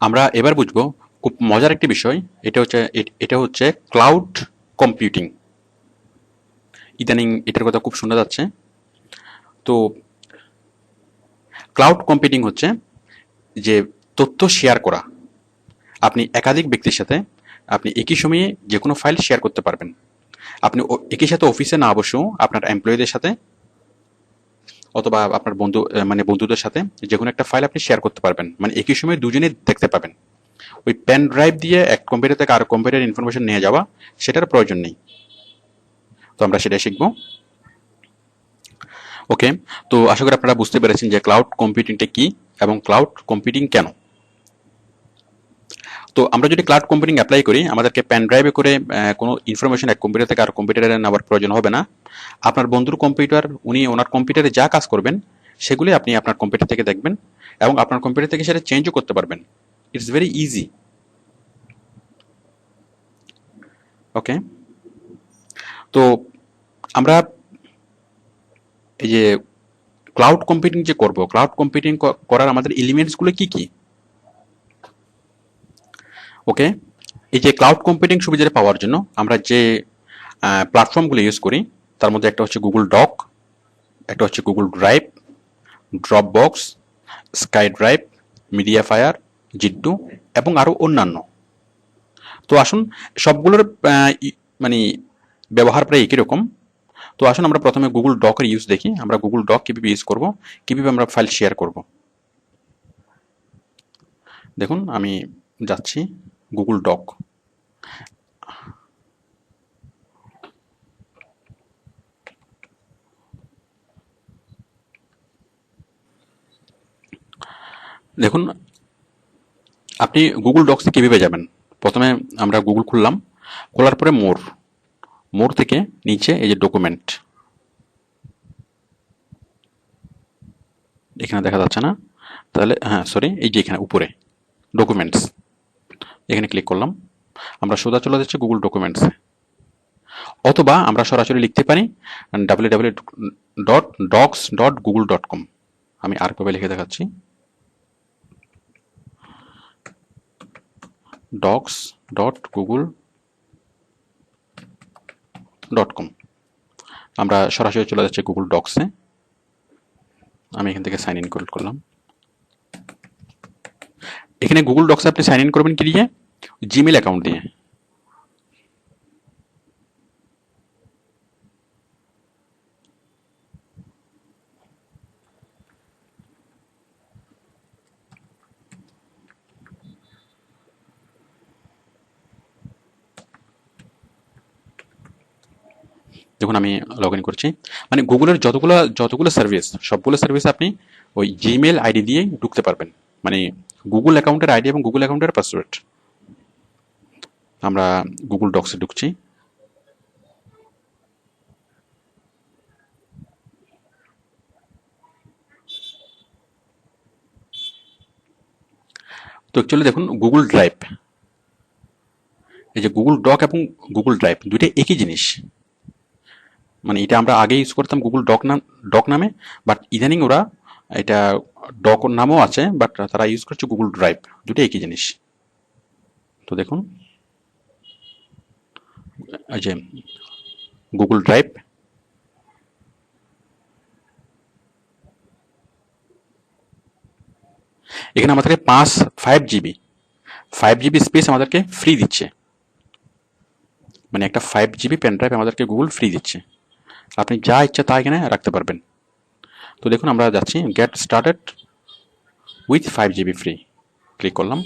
আমরা এবার বুঝব খুব মজার একটি বিষয়, এটা হচ্ছে এটা হচ্ছে ক্লাউড কম্পিউটিং ইদানিং এটার কথা খুব শোনা যাচ্ছে। তো ক্লাউড কম্পিউটিং হচ্ছে যে তথ্য শেয়ার করা। আপনি একাধিক ব্যক্তির সাথে আপনি একই সময়ে যে কোনো ফাইল শেয়ার করতে পারবেন। আপনি একই সাথে অফিসে না বসেও আপনার এমপ্লয়ীদের সাথে অথবা আপনার বন্ধু মানে বন্ধুদের সাথে যে কোনো একটা ফাইল আপনি শেয়ার করতে পারবেন। মানে একই সময় দুজনেই দেখতে পাবেন। ওই পেন ড্রাইভ দিয়ে এক কম্পিউটার থেকে আরও কম্পিউটার ইনফরমেশন নিয়ে যাওয়া, সেটার প্রয়োজন নেই। তো আমরা সেটাই শিখব। ওকে তো আশা করি আপনারা বুঝতে পেরেছেন যে ক্লাউড কম্পিউটিংটা কি এবং ক্লাউড কম্পিউটিং কেন। তো আমরা যদি ক্লাউড কম্পিউটিং অ্যাপ্লাই করি, আমাদেরকে পেন ড্রাইভে করে কোনো ইনফরমেশন এক কম্পিউটার থেকে আর কম্পিউটারে নেওয়ার প্রয়োজন হবে না। আপনার বন্ধুর কম্পিউটার উনি ওনার কম্পিউটারে যা কাজ করবেন সেগুলি আপনি আপনার কম্পিউটার থেকে দেখবেন এবং আপনার কম্পিউটার থেকে সেটা চেঞ্জও করতে পারবেন। ইটস ভেরি ইজি ওকে তো আমরা এই যে ক্লাউড কম্পিউটিং যে করব ক্লাউড কম্পিউটিং করার আমাদের এলিমেন্টসগুলো কী কি? ওকে এই যে ক্লাউড কম্পিউটিং সুবিধাটা পাওয়ার জন্য আমরা যে প্ল্যাটফর্মগুলো ইউজ করি, তার মধ্যে একটা হচ্ছে গুগল ডক একটা হচ্ছে Google drive dropbox skydrive mediafire জিড্ডু এবং আরও অন্যান্য। তো আসুন, সবগুলোর মানে ব্যবহার প্রায় একই রকম। তো আসুন আমরা প্রথমে গুগল ডকের ইউজ দেখি। আমরা গুগল ডক কীভাবে ইউজ করব, কীভাবে আমরা ফাইল শেয়ার করব। দেখুন, আমি যাচ্ছি। গুগল ডক দেখুন, আপনি গুগল ডক্সে কীভাবে যাবেন? প্রথমে আমরা গুগল খুললাম, খোলার পরে মোর মোর থেকে নিচে এই যে ডকুমেন্ট এখানে দেখা যাচ্ছে না? তাহলে হ্যাঁ সরি এই যে এখানে, উপরে। ডকুমেন্টস এখানে ক্লিক করলাম। আমরা সোজা চলে যাচ্ছি গুগল ডকুমেন্টসে অথবা আমরা সরাসরি লিখতে পারি W W dot docs dot Google dot com আমি আর কবে লিখে দেখাচ্ছি। Docs dot Google dot com আমরা সরাসরি চলে যাচ্ছি গুগল ডক্সে আমি এখান থেকে সাইন ইন করলাম। এখানে গুগল ডক্সে আপনি সাইন ইন করবেন কি দিয়ে? জিমেল অ্যাকাউন্ট দিয়ে। দেখুন, আমি লগ ইন করছি। মানে গুগলের যতগুলো যতগুলো সার্ভিস সবগুলো সার্ভিস আপনি ওই জিমেল আইডি দিয়েই ঢুকতে পারবেন। মানে গুগল অ্যাকাউন্টের আইডি এবং গুগল অ্যাকাউন্টের পাসওয়ার্ড আমরা গুগল ডক্সে ঢুকছি। তো অ্যাকচুয়ালি দেখুন গুগল ড্রাইভ এই যে গুগল ডক এবং গুগল ড্রাইভ দুইটা একই জিনিস। মানে এটা আমরা আগে ইউজ করতাম গুগল ডক নাম ডক নামে বাট ইদানিং ওরা এটা ডক নামও আছে বাট তারা ইউজ করছে গুগল ড্রাইভ দুটো একই জিনিস। তো দেখুন যে গুগল ড্রাইভ এখানে আমাদেরকে পাঁচ five GB five GB space আমাদেরকে ফ্রি দিচ্ছে। মানে একটা ফাইভ জিবি পেন ড্রাইভ আমাদেরকে গুগল ফ্রি দিচ্ছে। আপনি যা ইচ্ছা তা এখানে রাখতে পারবেন। তো দেখুন, আমরা যাচ্ছি get started with five GB free click করলাম।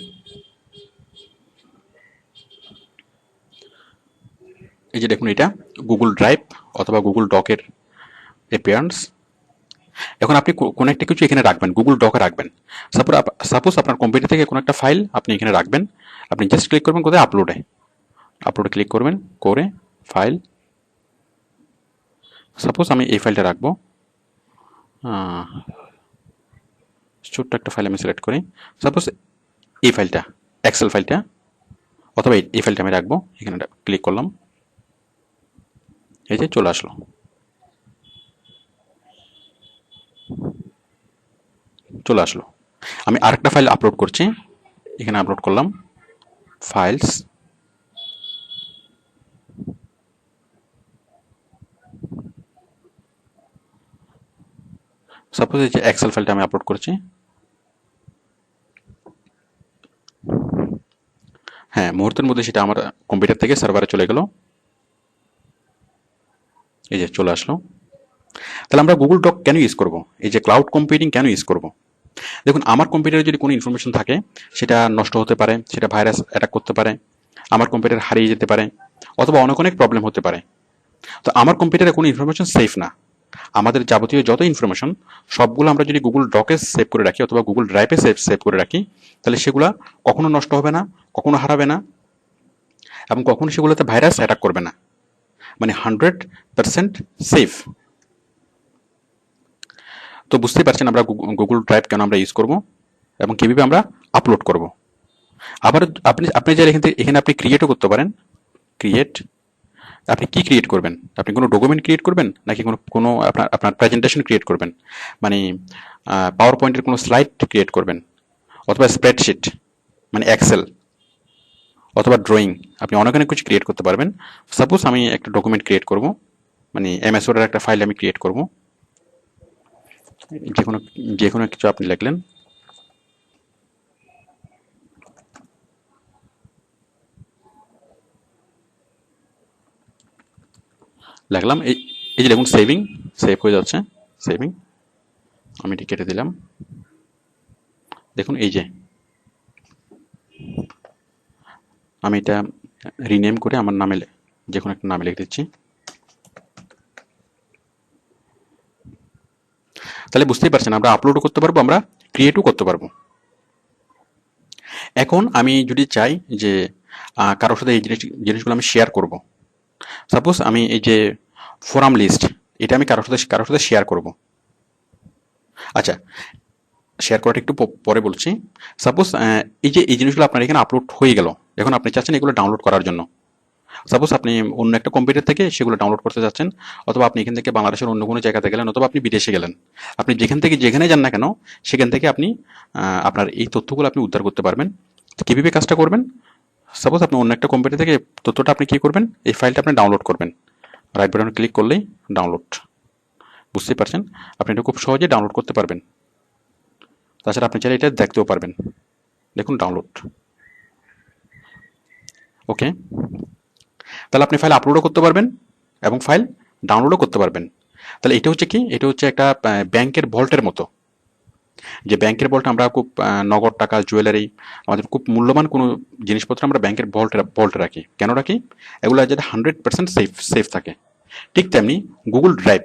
এই যে দেখুন এটা গুগল ড্রাইভ অথবা গুগল ডকের অ্যাপিয়ারেন্স এখন আপনি কোনো একটা কিছু এখানে রাখবেন গুগল ডকে রাখবেন। সাপোজ সাপোজ আপনার কম্পিউটার থেকে কোনো একটা ফাইল আপনি এখানে রাখবেন। আপনি জাস্ট ক্লিক করবেন, কোথায়? আপলোডে আপলোডে ক্লিক করবেন, করে ফাইল সাপোজ আমি এই ফাইলটা রাখব। ছোট্ট একটা ফাইল আমি সিলেক্ট করি। সাপোজ এই ফাইলটা এক্সেল ফাইলটা অথবা এই- ফাইলটা আমি রাখব, এখানে ক্লিক করলাম। এই যে চলে আসলো। চলে আসলো। আমি আরেকটা ফাইল আপলোড করছি। এখানে আপলোড করলাম ফাইলস সাপোজ এই যে এক্সেল ফাইলটা আমি আপলোড করছি। হ্যাঁ মুহূর্তের মধ্যে সেটা আমার কম্পিউটার থেকে সার্ভারে চলে গেল। এই যে চলে আসলো। তাহলে আমরা গুগল ডক কেন ইউজ করব? এই যে ক্লাউড কম্পিউটিং কেন ইউজ করব? দেখুন, আমার কম্পিউটারে যদি কোনো ইনফরমেশন থাকে, সেটা নষ্ট হতে পারে, সেটা ভাইরাস অ্যাটাক করতে পারে, আমার কম্পিউটার হারিয়ে যেতে পারে, অথবা অনেক অনেক প্রবলেম হতে পারে। তো আমার কম্পিউটারে কোনো ইনফরমেশন সেফ না। আমাদের যাবতীয় যত ইনফরমেশন সবগুলো আমরা যদি গুগল ডকে সেভ করে রাখি অথবা গুগল ড্রাইভে সেভ সেভ করে রাখি, তাহলে সেগুলো কখনো নষ্ট হবে না, কখনো হারাবে না এবং কখনো সেগুলোতে ভাইরাস অ্যাটাক করবে না। মানে হান্ড্রেড পার্সেন্ট সেফ তো বুঝতেই পারছেন আমরা গুগল ড্রাইভ কেন আমরা ইউজ করব এবং কীভাবে আমরা আপলোড করব। আবার আপনি আপনি চাইলে এখান থেকে, এখানে আপনি ক্রিয়েটও করতে পারেন। ক্রিয়েট আপনি কি ক্রিয়েট করবেন? আপনি কোনো ডকুমেন্ট ক্রিয়েট করবেন? নাকি কোনো কোনো আপনার আপনার প্রেজেন্টেশন ক্রিয়েট করবেন? মানে পাওয়ার পয়েন্টের কোনো স্লাইড ক্রিয়েট করবেন? অথবা স্প্রেডশিট মানে এক্সেল অথবা ড্রয়িং আপনি অনেক অনেক কিছু ক্রিয়েট করতে পারবেন। সাপোজ আমি একটা ডকুমেন্ট ক্রিয়েট করব মানে এমএস ওয়ার্ডের একটা ফাইল আমি ক্রিয়েট করব। যে কোনো যে কোনো কিছু আপনি লিখলেন। লিখলাম এই এই যে দেখুন সেভিং সেভ হয়ে যাচ্ছে। সেভিং আমি এটি কেটে দিলাম। দেখুন, এই যে আমি এটা রিনেম করে আমার নামে যে কোনো একটা নামে লিখে দিচ্ছি। তাহলে বুঝতেই পারছেন, আমরা আপলোডও করতে পারব, আমরা ক্রিয়েটও করতে পারব। এখন আমি যদি চাই যে কারোর সাথে এই জিনিস, জিনিসগুলো আমি শেয়ার করব। সাপোজ আমি এই যে ফোরাম লিস্ট এটা আমি কারোর সাথে কারোর সাথে শেয়ার করব। আচ্ছা শেয়ার করাটা একটু পরে বলছি। সাপোজ এই যে, এই জিনিসগুলো আপনার এখানে আপলোড হয়ে গেল, এখন আপনি চাচ্ছেন এগুলো ডাউনলোড করার জন্য। সাপোজ আপনি অন্য একটা কম্পিউটার থেকে সেগুলো ডাউনলোড করতে যাচ্ছেন অথবা আপনি এখান থেকে বাংলাদেশের অন্য কোনো জায়গাতে গেলেন, অথবা আপনি বিদেশে গেলেন। আপনি যেখান থেকে, যেখানে যান না কেন, সেখান থেকে আপনি আপনার এই তথ্যগুলো আপনি উদ্ধার করতে পারবেন। কীভাবে কাজটা করবেন? সাপোজ আপনি অন্য একটা কম্পিউটার থেকে তথ্যটা আপনি কী করবেন? এই ফাইলটা আপনি ডাউনলোড করবেন। রাইট বাটনে ক্লিক করলেই ডাউনলোড বুঝতেই পারছেন? আপনি এটা খুব সহজে ডাউনলোড করতে পারবেন। তাছাড়া আপনি চাইলে এটা দেখতেও পারবেন। দেখুন ডাউনলোড ওকে তাহলে আপনি ফাইল আপলোডও করতে পারবেন এবং ফাইল ডাউনলোডও করতে পারবেন। তাহলে এটা হচ্ছে কি? এটা হচ্ছে একটা ব্যাংকের ভল্টের মতো। যে ব্যাংকের ভল্ট আমরা খুব নগদ টাকা জুয়েলারি আমাদের খুব মূল্যবান কোনো জিনিসপত্র আমরা ব্যাংকের ভল্টে ভল্টে রাখি। কেন রাখি? এগুলো যাতে হান্ড্রেড পার্সেন্ট সেফ সেফ থাকে। ঠিক তেমনি গুগল ড্রাইভ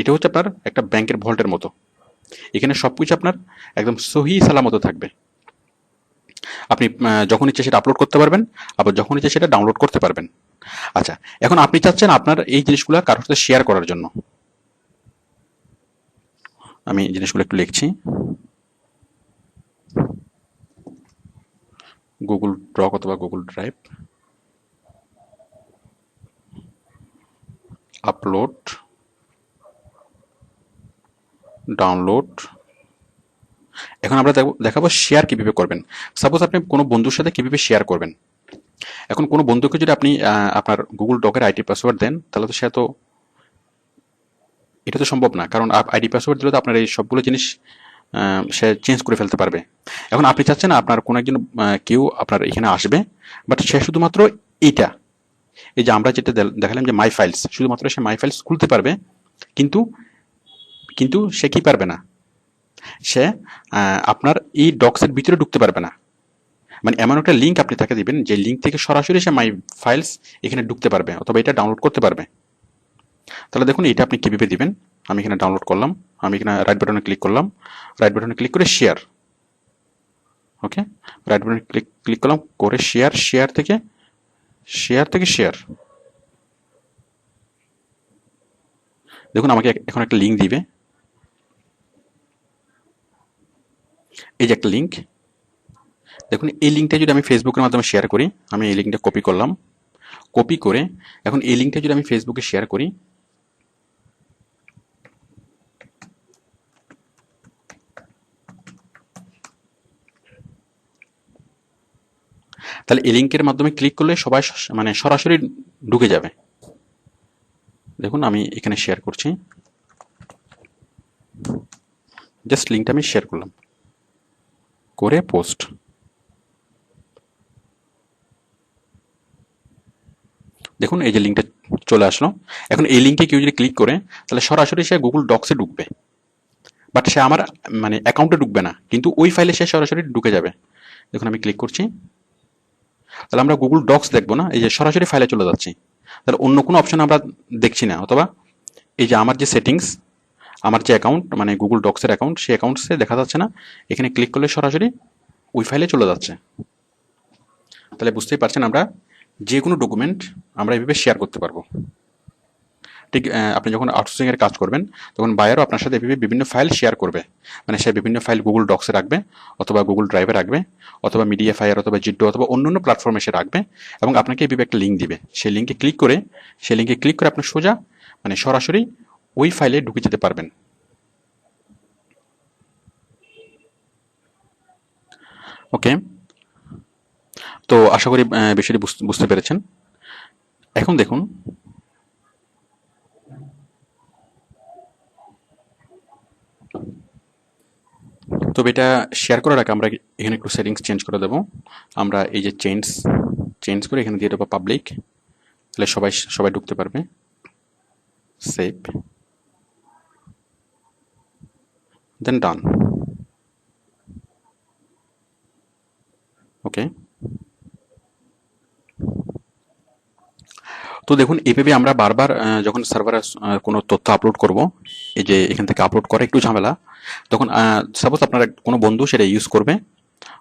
এটা হচ্ছে আপনার একটা ব্যাংকের ভল্টের মতো। এখানে সব কিছু আপনার একদম সহি সালামত থাকবে। আপনি যখন ইচ্ছে সেটা আপলোড করতে পারবেন, আবার যখন ইচ্ছে সেটা ডাউনলোড করতে পারবেন। আচ্ছা এখন আপনি চাচ্ছেন আপনার এই জিনিসগুলো কারোর সাথে শেয়ার করার জন্য। আমি জিনিসগুলো একটু লিখছি। গুগল ড্রক অথবা গুগল ড্রাইভ আপলোড ডাউনলোড এখন আমরা দেখব- শেয়ার কীভাবে করবেন। সাপোজ আপনি কোনো বন্ধুর সাথে কীভাবে শেয়ার করবেন। এখন কোনো বন্ধুকে যদি আপনি আপনার গুগল ডকের আইডি পাসওয়ার্ড দেন, তাহলে তো সে তো এটা তো সম্ভব না, কারণ আইডি পাসওয়ার্ড দিলে তো আপনার এই সবগুলো জিনিস সে চেঞ্জ করে ফেলতে পারবে। এখন আপনি চাচ্ছেন আপনার কোনো একজন কেউ আপনার এখানে আসবে বাট সে শুধুমাত্র এইটা। এই যে আমরা যেটা দেখালাম যে মাই ফাইলস শুধুমাত্র সে মাই ফাইলস খুলতে পারবে, কিন্তু কিন্তু সে কি পারবে না? সে আপনার এই ডক্সের ভিতরে ঢুকতে পারবে না। মানে এমন একটা লিঙ্ক আপনি তাকে দিবেন, যে লিঙ্ক থেকে সরাসরি সে মাই ফাইলস এখানে ঢুকতে পারবে, অথবা এটা ডাউনলোড করতে পারবে। তাহলে দেখুন এটা আপনি কীভাবে দিবেন? আমি এখানে ডাউনলোড করলাম, আমি এখানে রাইট বাটনে ক্লিক করলাম রাইট বাটনে ক্লিক করে শেয়ার ওকে রাইট বাটনে ক্লিক ক্লিক করলাম, করে শেয়ার শেয়ার থেকে শেয়ার থেকে শেয়ার দেখুন, আমাকে এখন একটা লিঙ্ক দিবে। এই যে একটা লিঙ্ক দেখুন, এই লিঙ্কটা যদি আমি ফেসবুকের মাধ্যমে শেয়ার করি, আমি এই লিঙ্কটা কপি করলাম। কপি করে, এখন এই লিঙ্কটা যদি আমি ফেসবুকে শেয়ার করি তাহলে এই লিঙ্কের মাধ্যমে ক্লিক করলে সবাই মানে সরাসরি ঢুকে যাবে। দেখুন, আমি এখানে শেয়ার করছি। জাস্ট লিঙ্কটা আমি শেয়ার করলাম। করে পোস্ট দেখুন, এই যে লিঙ্কটা চলে আসলো। এখন এই লিঙ্কে কেউ যদি ক্লিক করে, তাহলে সরাসরি সে গুগল ডক্সে ঢুকবে। বাট সে আমার মানে অ্যাকাউন্টে ঢুকবে না। কিন্তু ওই ফাইলে সে সরাসরি ঢুকে যাবে। দেখুন, আমি ক্লিক করছি। তাহলে আমরা গুগল ডক্স দেখব না? এই যে সরাসরি ফাইলে চলে যাচ্ছি। তাহলে অন্য কোনো অপশন আমরা দেখছি না, অথবা এই যে আমার যে সেটিংস আমার যে অ্যাকাউন্ট মানে গুগল ডক্সের অ্যাকাউন্ট সেই অ্যাকাউন্টসে দেখা যাচ্ছে না। এখানে ক্লিক করলে সরাসরি ওই ফাইলে চলে যাচ্ছে। তাহলে বুঝতেই পারছেন আমরা যে কোনো ডকুমেন্ট আমরা এভাবে শেয়ার করতে পারব। ঠিক আপনি যখন আউটসোর্সিং এর কাজ করবেন, তখন বায়ারও আপনার সাথে এভাবে বিভিন্ন ফাইল শেয়ার করবে। মানে সে বিভিন্ন ফাইল গুগল ডক্সে রাখবে, অথবা গুগল ড্রাইভে রাখবে, অথবা মিডিয়া ফায়ার অথবা জিডো অথবা অন্য অন্য প্ল্যাটফর্মে সে রাখবে, এবং আপনাকে এভাবে একটা লিঙ্ক দিবে। সেই লিঙ্কে ক্লিক করে সেই লিঙ্কে ক্লিক করে আপনার সোজা মানে সরাসরি ওই ফাইলে ঢুকে যেতে পারবেন। ওকে তো আশা করি বিষয়টি বুঝ- বুঝতে পেরেছেন। এখন দেখুন তবে এটা শেয়ার করার আগে আমরা এখানে একটু সেটিংস চেঞ্জ করে দেবো। আমরা এই যে চেঞ্জ চেঞ্জ করে এখানে দিয়ে দেবো পাবলিক তাহলে সবাই সবাই ঢুকতে পারবে। সেভ দেন ডান ওকে তো দেখুন এভাবে আমরা বারবার যখন সার্ভারে কোনো তথ্য আপলোড করব, এই যে এখান থেকে আপলোড করা একটু ঝামেলা তখন সাপোজ আপনার কোনো বন্ধু সেটা ইউজ করবে,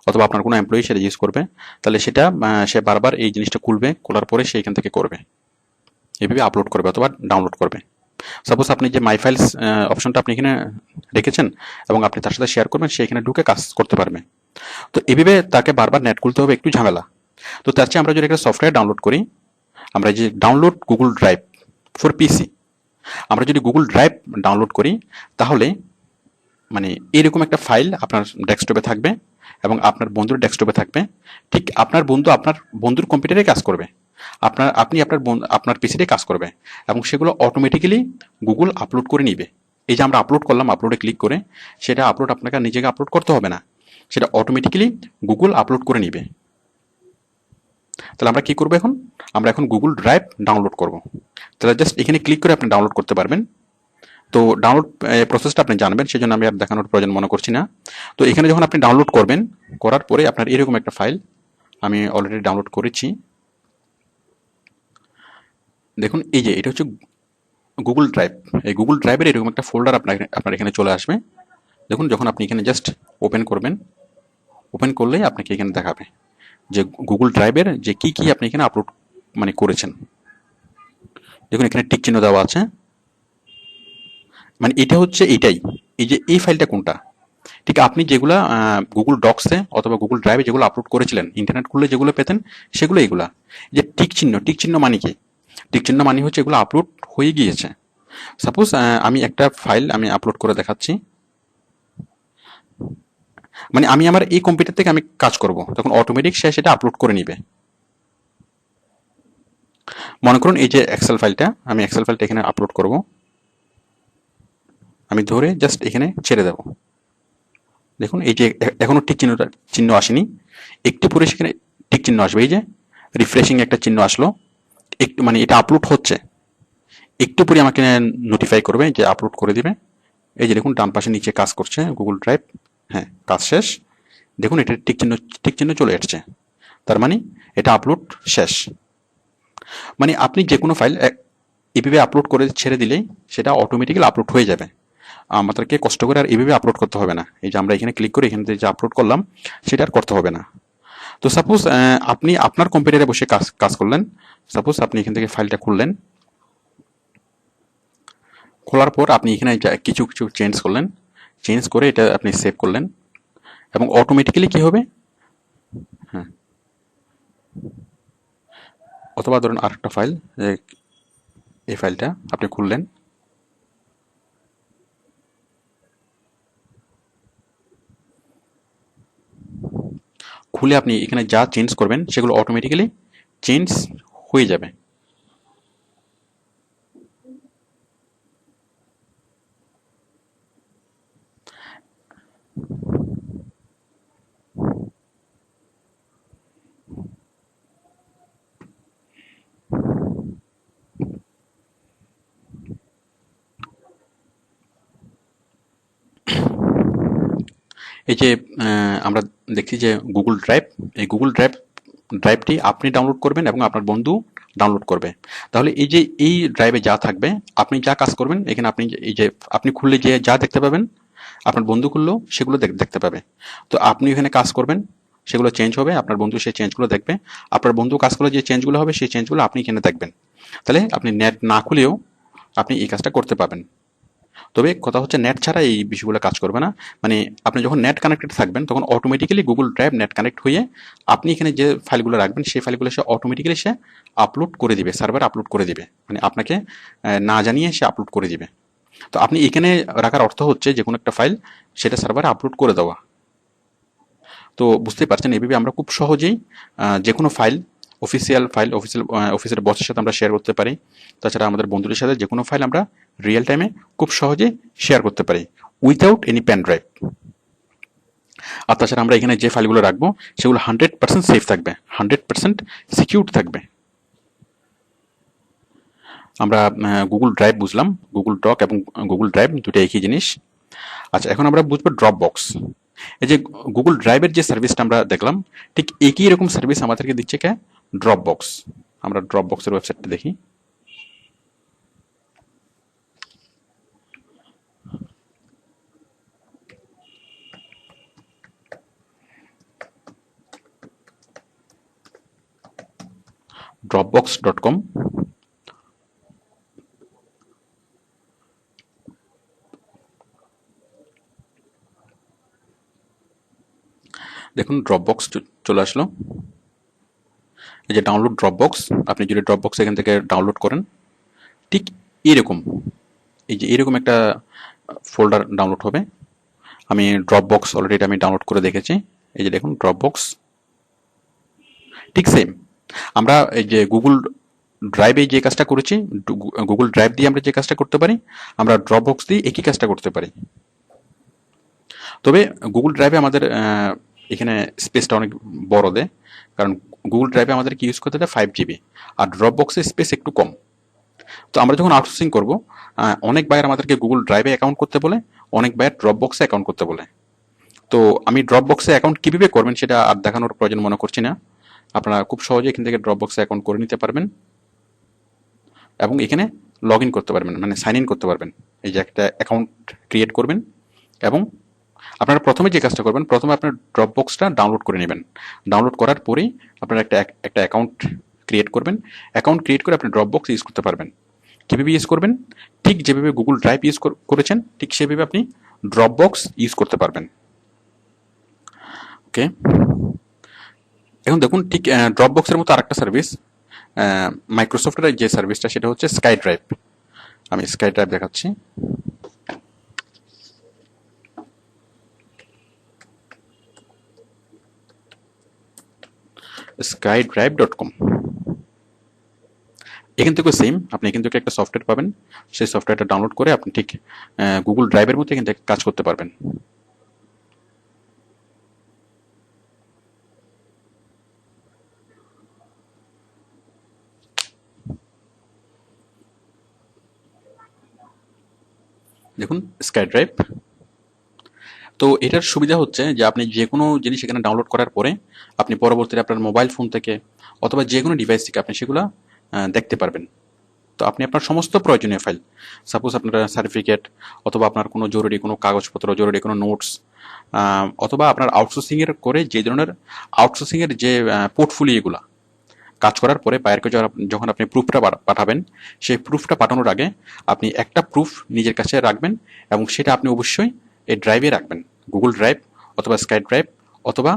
অথবা আপনার কোনো এমপ্লয়ি সেটা ইউজ করবে, তাহলে সেটা সে বারবার এই জিনিসটা খুলবে, খোলার পরে সে এখান থেকে করবে। এভাবে আপলোড করবে অথবা ডাউনলোড করবে। সাপোজ আপনি যে মাই ফাইলস অপশনটা আপনি এখানে রেখেছেন এবং আপনি তার সাথে শেয়ার করবেন, সে এখানে ঢুকে কাজ করতে পারবে। তো এভাবে তাকে বারবার নেট খুলতে হবে, একটু ঝামেলা। তো তার চেয়ে আমরা যদি একটা সফটওয়্যার ডাউনলোড করি, আমরা যে download Google drive for PC আমরা যদি গুগল ড্রাইভ ডাউনলোড করি, তাহলে মানে এরকম একটা ফাইল আপনার ডেস্কটপে থাকবে এবং আপনার বন্ধুর ডেস্কটপে থাকবে। ঠিক আপনার বন্ধু আপনার বন্ধুর কম্পিউটারে কাজ করবে। আপনার, আপনি আপনার আপনার পিসিতে কাজ করবে এবং সেগুলো অটোমেটিক্যালি গুগল আপলোড করে নিবে। এই যে আমরা আপলোড করলাম আপলোডে ক্লিক করে, সেটা আপলোড আপনাকে নিজেকে আপলোড করতে হবে না। সেটা অটোমেটিক্যালি গুগল আপলোড করে নিবে। তাহলে আমরা কি করব এখন? আমরা এখন গুগল ড্রাইভ ডাউনলোড করব। তাহলে জাস্ট এখানে ক্লিক করে আপনি ডাউনলোড করতে পারবেন। তো ডাউনলোড প্রসেসটা আপনি জানবেন, সেজন্য আমি আর দেখানোর প্রয়োজন মনে করছি না। তো এখানে যখন আপনি ডাউনলোড করবেন, করার পরে আপনার এরকম একটা ফাইল আমি অলরেডি ডাউনলোড করেছি। দেখুন, এই যে এটা হচ্ছে গুগল ড্রাইভ এই গুগল ড্রাইভের এরকম একটা ফোল্ডার আপনার আপনার এখানে চলে আসবে। দেখুন, যখন আপনি এখানে জাস্ট ওপেন করবেন ওপেন করলেই আপনাকে এখানে দেখাবে যে গুগল ড্রাইভের যে কি কি আপনি এখানে আপলোড মানে করেছেন। দেখুন, এখানে টিক চিহ্ন দেওয়া আছে। মানে এটা হচ্ছে এটাই। এই যে এই ফাইলটা কোনটা? ঠিক আপনি যেগুলা গুগল ডক্সে অথবা গুগল ড্রাইভে যেগুলো আপলোড করেছিলেন ইন্টারনেট খুললে যেগুলো পেতেন, সেগুলো এগুলা যে টিক চিহ্ন টিক চিহ্ন মানে কি? টিক চিহ্ন মানে হচ্ছে এগুলো আপলোড হয়ে গিয়েছে। সাপোজ আমি একটা ফাইল আমি আপলোড করে দেখাচ্ছি। মানে আমি আমার এই কম্পিউটার থেকে আমি কাজ করব, তখন অটোমেটিক সে সেটা আপলোড করে নিবে। মনে করুন এই যে এক্সেল ফাইলটা আমি এক্সেল ফাইলটা এখানে আপলোড করব। আমি ধরে জাস্ট এখানে ছেড়ে দেব। দেখুন, এই যে এখনও এখনও ঠিক চিহ্নটা চিহ্ন আসেনি। একটু পরে সেখানে ঠিক চিহ্ন আসবে। এই যে রিফ্রেশিং একটা চিহ্ন আসলো। একটু মানে এটা আপলোড হচ্ছে। একটু পরে আমাকে নোটিফাই করবে যে আপলোড করে দিবে। এই যে দেখুন, ডান পাশে নিচে কাজ করছে গুগল ড্রাইভ হ্যাঁ কাজ শেষ। দেখুন, এটা টিক চিহ্ন টিক চিহ্ন চলে আসছে তার মানে এটা আপলোড শেষ। মানে আপনি যে কোনো ফাইল এভাবে আপলোড করে ছেড়ে দিলেই সেটা অটোমেটিক্যালি আপলোড হয়ে যাবে। আমাদেরকে কষ্ট করে আর এভাবে আপলোড করতে হবে না। এই যে আমরা এখানে ক্লিক করে এখানে যে আপলোড করলাম, সেটা আর করতে হবে না। তো সাপোজ আপনি আপনার কম্পিউটারে বসে কাজ কাজ করলেন। সাপোজ আপনি এখান থেকে ফাইলটা খুললেন। খোলার পর আপনি এখানে কিছু কিছু চেঞ্জ করলেন। চেঞ্জ করে এটা আপনি সেভ করলেন। এবং অটোমেটিক্যালি কি হবে? হ্যাঁ। অথবা ধরুন আরেকটা ফাইল এই ফাইলটা আপনি খুললেন। খুলে আপনি এখানে যা চেঞ্জ করবেন সেগুলো অটোমেটিক্যালি চেঞ্জ হয়ে যাবে। এই যে আমরা দেখছি যে গুগল ড্রাইভ এই গুগল ড্রাইভ ড্রাইভটি আপনি ডাউনলোড করবেন এবং আপনার বন্ধু ডাউনলোড করবে। তাহলে এই যে, এই ড্রাইভে যা থাকবে, আপনি যা কাজ করবেন, এখানে আপনি এই যে, আপনি খুললে যে যা দেখতে পাবেন, আপনার বন্ধু খুললেও সেগুলো দেখ- দেখতে পাবে। তো আপনি এখানে কাজ করবেন, সেগুলো চেঞ্জ হবে, আপনার বন্ধু সেই চেঞ্জগুলো দেখবে। আপনার বন্ধু কাজ করলে যে চেঞ্জগুলো হবে, সেই চেঞ্জগুলো আপনি এখানে দেখবেন। তাহলে আপনি নেট না খুলেও আপনি এই কাজটা করতে পারবেন। তবে কথা হচ্ছে নেট ছাড়া এই বিষয়গুলো কাজ করবে না। মানে আপনি যখন নেট কানেক্টেড থাকবেন, তখন automatically Google drive net connect হয়ে আপনি এখানে যে ফাইলগুলো রাখবেন, সেই ফাইলগুলো সে অটোমেটিক্যালি সে আপলোড করে দিবে সার্ভার আপলোড করে দিবে। মানে আপনাকে না জানিয়ে সে আপলোড করে দিবে। তো আপনি এখানে রাখার অর্থ হচ্ছে যে কোনো একটা ফাইল সেটা সার্ভারে আপলোড করে দেওয়া। তো বুঝতেই পারছেন, এভাবে আমরা খুব সহজেই যে কোনো ফাইল অফিসিয়াল ফাইল অফিসিয়াল অফিসের বসের সাথে আমরা শেয়ার করতে পারি। তাছাড়া আমাদের বন্ধুদের সাথে যে কোনো ফাইল আমরা রিয়েল টাইমে খুব সহজে শেয়ার করতে পারি উইথাউট এনি প্যান ড্রাইভ আর তাছাড়া আমরা এখানে যে ফাইলগুলো রাখব, সেগুলো হান্ড্রেড পার্সেন্ট সেফ থাকবে হান্ড্রেড পার্সেন্ট সিকিউর থাকবে। আমরা গুগল ড্রাইভ বুঝলাম গুগল ডক এবং গুগল ড্রাইভ দুটো একই জিনিস। আচ্ছা এখন আমরা বুঝব ড্রপ বক্স এই যে গুগল ড্রাইভের যে সার্ভিসটা আমরা দেখলাম, ঠিক একই রকম সার্ভিস আমাদেরকে দিচ্ছে কে? ড্রপ বক্স আমরা ড্রপ বক্সের ওয়েবসাইটটা দেখি। Dropbox ডট কম দেখুন ড্রপবক্স চলে আসলো। এই যে ডাউনলোড ড্রপ বক্স আপনি যদি ড্রপ বক্স এখান থেকে ডাউনলোড করেন, ঠিক এরকম, এই যে এরকম একটা ফোল্ডার ডাউনলোড হবে। আমি ড্রপ বক্স অলরেডি আমি ডাউনলোড করে দেখেছি। এই যে দেখুন ড্রপ বক্স ঠিক সেম আমরা এই যে গুগল ড্রাইভে যে কাজটা করেছি গুগল ড্রাইভ দিয়ে আমরা যে কাজটা করতে পারি, আমরা ড্রপ বক্স দিয়ে একই কাজটা করতে পারি। তবে গুগল ড্রাইভে আমাদের এখানে স্পেসটা অনেক বড় দেয় কারণ গুগল ড্রাইভে আমাদের কি ইউজ করতে হবে ফাইভ জিবি আর ড্রপ বক্সের স্পেস একটু কম। তো আমরা যখন আউটসোর্সিং করব অনেক বায়ার আমাদেরকে গুগল ড্রাইভে অ্যাকাউন্ট করতে বলে, অনেক বায়ার ড্রপ বক্সে অ্যাকাউন্ট করতে বলে। তো আমি ড্রপ বক্সে অ্যাকাউন্ট কীভাবে করবেন সেটা আর দেখানোর প্রয়োজন মনে করছি না। আপনারা খুব সহজে এখান থেকে ড্রপ বক্সে অ্যাকাউন্ট করে নিতে পারবেন। এবং এখানে লগ ইন করতে পারবেন মানে সাইন ইন করতে পারবেন। এই যে একটা অ্যাকাউন্ট ক্রিয়েট করবেন এবং আপনারা প্রথমে যে কাজটা করবেন, প্রথমে আপনার ড্রপ বক্সটা ডাউনলোড করে নেবেন। ডাউনলোড করার পরেই আপনারা একটা একটা অ্যাকাউন্ট ক্রিয়েট করবেন। অ্যাকাউন্ট ক্রিয়েট করে আপনি ড্রপ বক্স ইউজ করতে পারবেন। কীভাবে ইউজ করবেন? ঠিক যেভাবে গুগল ড্রাইভ ইউজ করেছেন, ঠিক সেভাবে আপনি ড্রপ বক্স ইউজ করতে পারবেন। ওকে এখন দেখুন, ঠিক ড্রপ বক্সের মতো আরেকটা সার্ভিস মাইক্রোসফটের যে সার্ভিসটা সেটা হচ্ছে স্কাই ড্রাইভ আমি স্কাই ড্রাইভ দেখাচ্ছি। স্কাই ড্রাইভ ডট কম এখান থেকে সেম আপনি এখান থেকে একটা সফটওয়্যার পাবেন। সেই সফটওয়্যারটা ডাউনলোড করে আপনি ঠিক গুগল ড্রাইভের মধ্যে এখান থেকে কাজ করতে পারবেন। দেখুন স্কাই ড্রাইভ তো এটার সুবিধা হচ্ছে যে আপনি যে কোনো জিনিস এখানে ডাউনলোড করার পরে আপনি পরবর্তীতে আপনার মোবাইল ফোন থেকে অথবা যে কোনো ডিভাইস থেকে আপনি সেগুলো দেখতে পারবেন। তো আপনি আপনার সমস্ত প্রয়োজনীয় ফাইল সাপোজ আপনার সার্টিফিকেট অথবা আপনার কোনো জরুরি কোনো কাগজপত্র, জরুরি কোনো নোটস অথবা আপনার আউটসোর্সিংয়ের করে যে ধরনের আউটসোর্সিংয়ের যে পোর্টফোলিওগুলো কাজ করার পরে বায়ারকে যখন- যখন আপনি প্রুফটা পাঠাবেন, সেই প্রুফটা পাঠানোর আগে আপনি একটা প্রুফ নিজের কাছে রাখবেন এবং সেটা আপনি অবশ্যই এই ড্রাইভে রাখবেন। গুগল ড্রাইভ অথবা স্কাই ড্রাইভ অথবা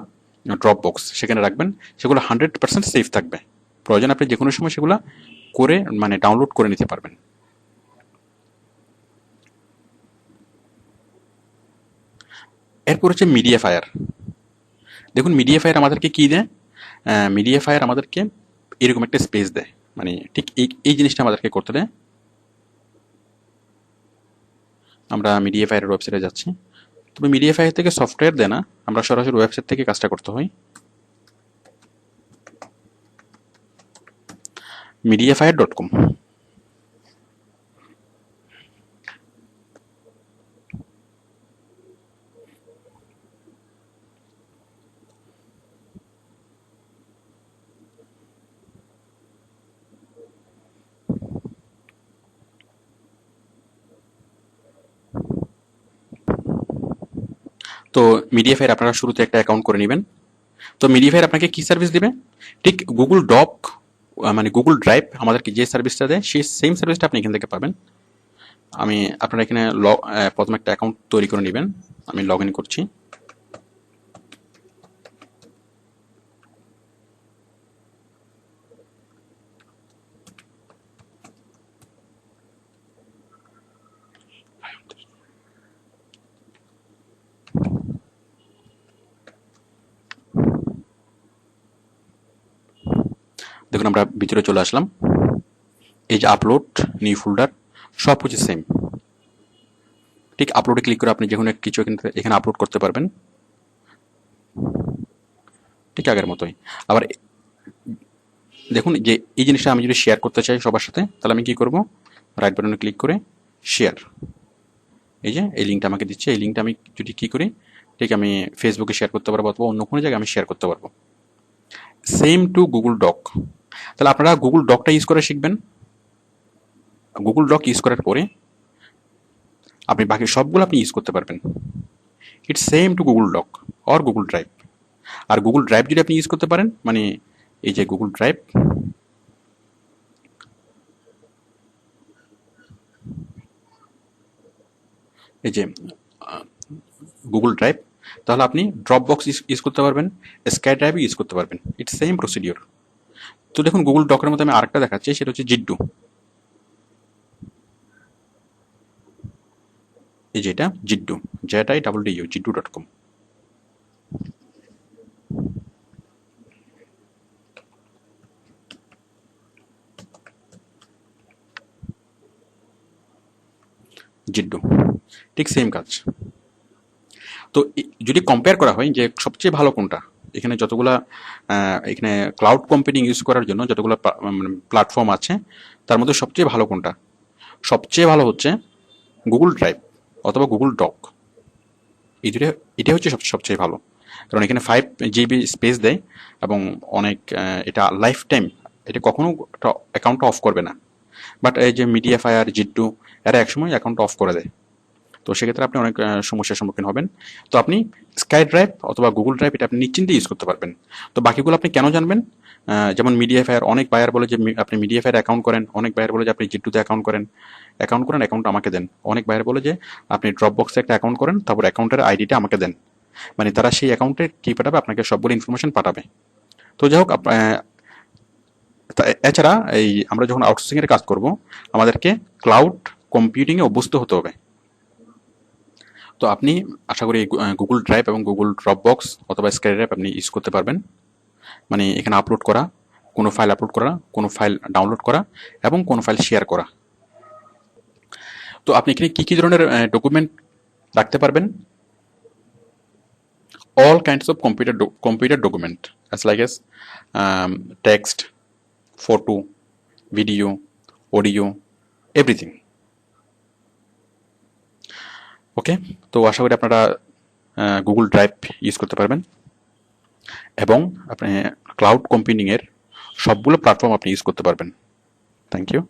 ড্রপ বক্স সেখানে রাখবেন। সেগুলো হান্ড্রেড পার্সেন্ট সেফ থাকবে। প্রয়োজন আপনি যে কোনো সময় সেগুলো করে মানে ডাউনলোড করে নিতে পারবেন। এরপর হচ্ছে মিডিয়া ফায়ার দেখুন মিডিয়াফায়ার আমাদেরকে কী দেয়? মিডিয়াফায়ার আমাদেরকে এরকম একটা স্পেস দেয়। মানে ঠিক এই এই জিনিসটা আমাদেরকে করতে দেয়। আমরা মিডিয়াফায়ারের ওয়েবসাইটে যাচ্ছি। তুমি মিডিয়াফায়ার থেকে সফটওয়্যার দেয় না আমরা সরাসরি ওয়েবসাইট থেকে কাজটা করতে হয়। মিডিয়াফায়ার ডট কম তো মিডিয়াফায়ার আপনারা শুরুতে একটা অ্যাকাউন্ট করে নেবেন। তো মিডিয়াফায়ার আপনাকে কী সার্ভিস দেবে? ঠিক গুগল ডক মানে গুগল ড্রাইভ আমাদেরকে যে সার্ভিসটা দেয়, সেই সেম সার্ভিসটা আপনি এখান থেকে পাবেন। আমি আপনারা এখানে ল প্রথমে একটা অ্যাকাউন্ট তৈরি করে নেবেন। আমি লগ ইন করছি। দেখুন, আমরা ভিতরে চলে আসলাম। এই যে আপলোড নিউ ফোল্ডার সব কিছু সেম ঠিক আপলোডে ক্লিক করে আপনি যে কোনো কিছু এখানে আপলোড করতে পারবেন। ঠিক আগের মতোই। আবার দেখুন, যে এই জিনিসটা আমি যদি শেয়ার করতে চাই সবার সাথে, তাহলে আমি কি করব? রাইট বাটনে ক্লিক করে শেয়ার এই যে, এই লিঙ্কটা আমাকে দিচ্ছে। এই লিঙ্কটা আমি যদি কি করি, ঠিক আমি ফেসবুকে শেয়ার করতে পারব অথবা অন্য কোনো জায়গায় আমি শেয়ার করতে পারব। সেম টু গুগল ডক তাহলে আপনারা গুগল ডকটা ইউজ করে শিখবেন। গুগল ডক ইউজ করার পরে আপনি বাকি সবগুলো আপনি ইউজ করতে পারবেন। It's same to Google doc or Google drive R Google drive যদি আপনি ইউজ করতে পারেন মানে এই যে গুগল ড্রাইভ এই যে গুগল ড্রাইভ তাহলে আপনি ড্রপ বক্স ইউজ করতে পারবেন স্কাই ড্রাইভ ইউজ করতে পারবেন। ইটস সেম প্রসিডিওর তো দেখুন গুগল ডকের মধ্যে আমি আরেকটা দেখাচ্ছি, সেটা হচ্ছে জিড্ডু। এই যেটা জিড্ডু জেটাই ডাবল ডি জিড্ডু ডট কম। জিড্ডু, ঠিক সেম কাজ। তো যদি কম্পেয়ার করা হয় যে সবচেয়ে ভালো কোনটা? এখানে যতগুলা এখানে ক্লাউড কম্পিউটিং ইউজ করার জন্য যতগুলো প্ল্যাটফর্ম আছে, তার মধ্যে সবচেয়ে ভালো কোনটা? সবচেয়ে ভালো হচ্ছে গুগল ড্রাইভ অথবা গুগল ডক এই দুটো, এটাই হচ্ছে সব সবচেয়ে ভালো। কারণ এখানে ফাইভ জিবি স্পেস দেয় এবং অনেক এটা লাইফ টাইম এটা কখনো অ্যাকাউন্টটা অফ করবে না। বাট এই যে মিডিয়া ফায়ার জিড্ডু এরা একসময় অ্যাকাউন্টটা অফ করে দেয়। তো সেক্ষেত্রে আপনি অনেক সমস্যার সম্মুখীন হবেন। তো আপনি স্কাই ড্রাইভ অথবা গুগল ড্রাইভ এটা আপনি নিশ্চিন্তে ইউজ করতে পারবেন। তো বাকিগুলো আপনি কেন জানবেন? যেমন মিডিয়া ফায়ার অনেক বায়ার বলে যে আপনি মিডিয়া ফায়ার অ্যাকাউন্ট করেন, অনেক বায়ার বলে যে আপনি জিটুতে অ্যাকাউন্ট করেন। অ্যাকাউন্ট করেন অ্যাকাউন্ট আমাকে দেন। অনেক বায়ার বলে যে আপনি ড্রপ বক্সে একটা অ্যাকাউন্ট করেন, তারপর অ্যাকাউন্টের আইডিটা আমাকে দেন। মানে তারা সেই অ্যাকাউন্টে কী পাঠাবে? আপনাকে সবগুলো ইনফরমেশন পাঠাবে। তো যাই হোক এছাড়া এই আমরা যখন আউটসোর্সিং এর কাজ করব, আমাদেরকে ক্লাউড কম্পিউটিংয়ে অভ্যস্ত হতে হবে। তো আপনি আশা করি গুগল ড্রাইভ এবং গুগল ড্রপ বক্স অথবা স্কাই ড্রাইভ আপনি ইউজ করতে পারবেন। মানে এখানে আপলোড করা কোনো ফাইল আপলোড করা কোনো ফাইল ডাউনলোড করা এবং কোনো ফাইল শেয়ার করা। তো আপনি এখানে কী কী ধরনের ডকুমেন্ট রাখতে পারবেন? Of computer do- computer document as like as um, text photo video audio everything ওকে তো আশা করি আপনারা গুগল ড্রাইভ ইউজ করতে পারবেন। এবং আপনি ক্লাউড কম্পিউটিং এর সবগুলো প্ল্যাটফর্ম আপনি ইউজ করতে পারবেন। Thank you